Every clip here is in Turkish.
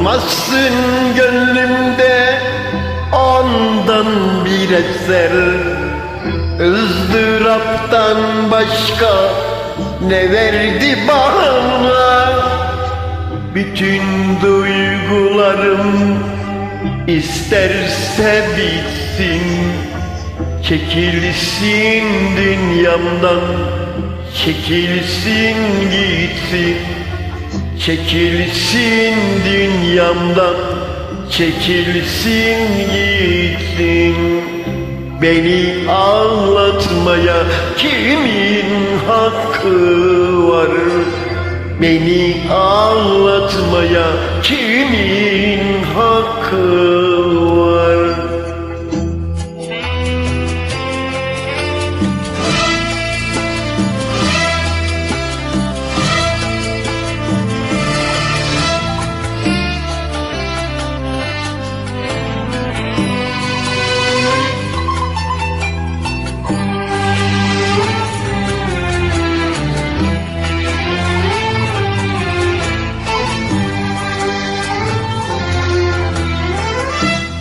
Kalmazsın gönlümde ondan bir eser. Izdıraptan başka ne verdi bana? Bütün duygularım isterse bitsin Çekilsin dünyamdan Çekilsin gitsin Çekilsin dünyamdan Çekilsin gitsin. Beni ağlatmaya kimin hakkı var? Beni ağlatmaya kimin hakkı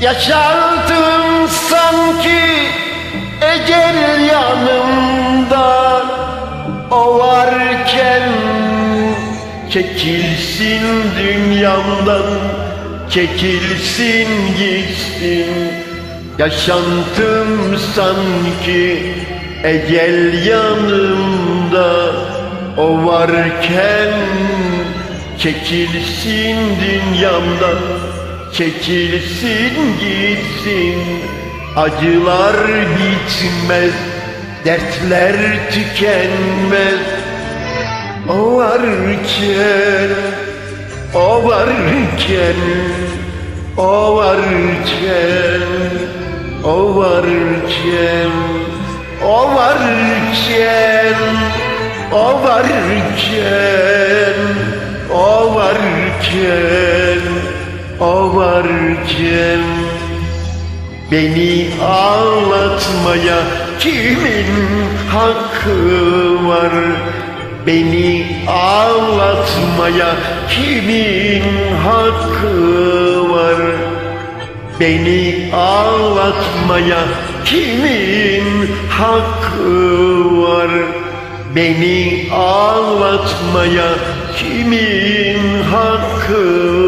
Yaşardım sanki ecel yanımda. O varken çekilsin dünyamdan Çekilsin gitsin. Yaşantım sanki ecel yanımda. O varken çekilsin dünyamdan Çekilsin gitsin Acılar bitmez Dertler tükenmez. O varken O varken O varken O varken O varken O varken O varken o varken Beni ağlatmaya kimin hakkı var? Beni ağlatmaya kimin hakkı var? Beni ağlatmaya kimin hakkı var? Beni ağlatmaya kimin hakkı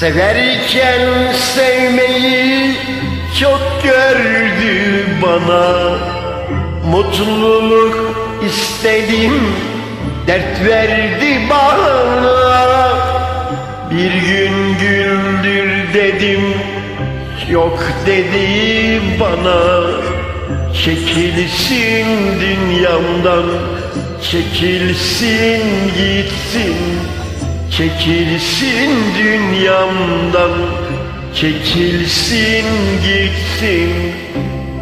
Severken sevmeyi çok gördü bana. Mutluluk istedim dert verdi bana. Bir gün güldür dedim yok dedi bana. Çekilsin dünyamdan çekilsin gitsin Çekilsin dünyamdan Çekilsin gitsin.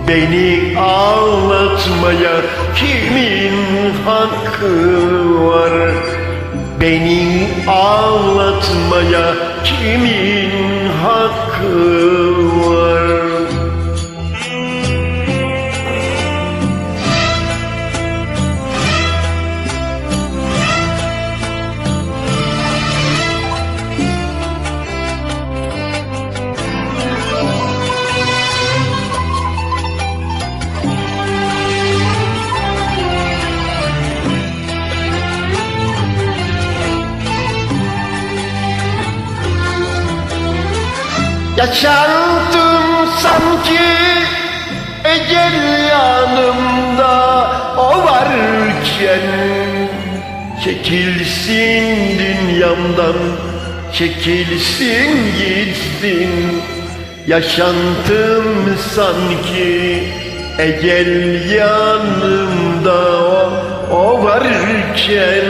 Beni ağlatmaya kimin hakkı var? Beni ağlatmaya kimin hakkı Yaşardım sanki ecel yanımda o varken Çekilsin dünyamdan çekilsin gitsin. Yaşantım sanki Ecel yanımda o, o varken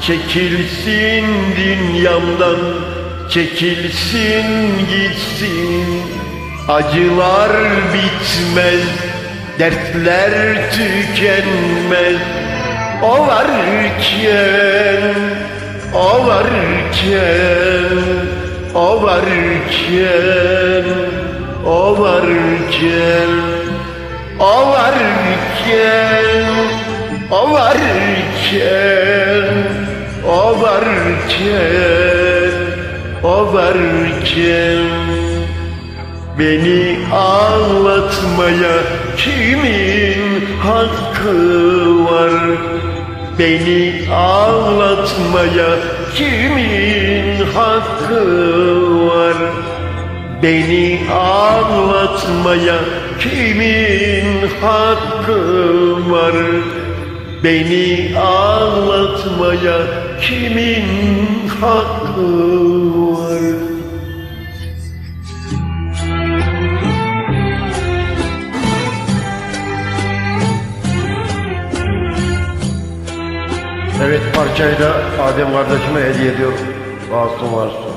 Çekilsin dünyamdan Çekilsin gitsin Acılar bitmez Dertler tükenmez. O varken O varken O varken O varken O varken O varken O varken O varken Beni ağlatmaya kimin hakkı var? Beni ağlatmaya kimin hakkı var? Beni ağlatmaya kimin hakkı var? Beni ağlatmaya kimin hakkı var? Evet parçayı da Adem kardeşime hediye ediyor. Sağ olsun var.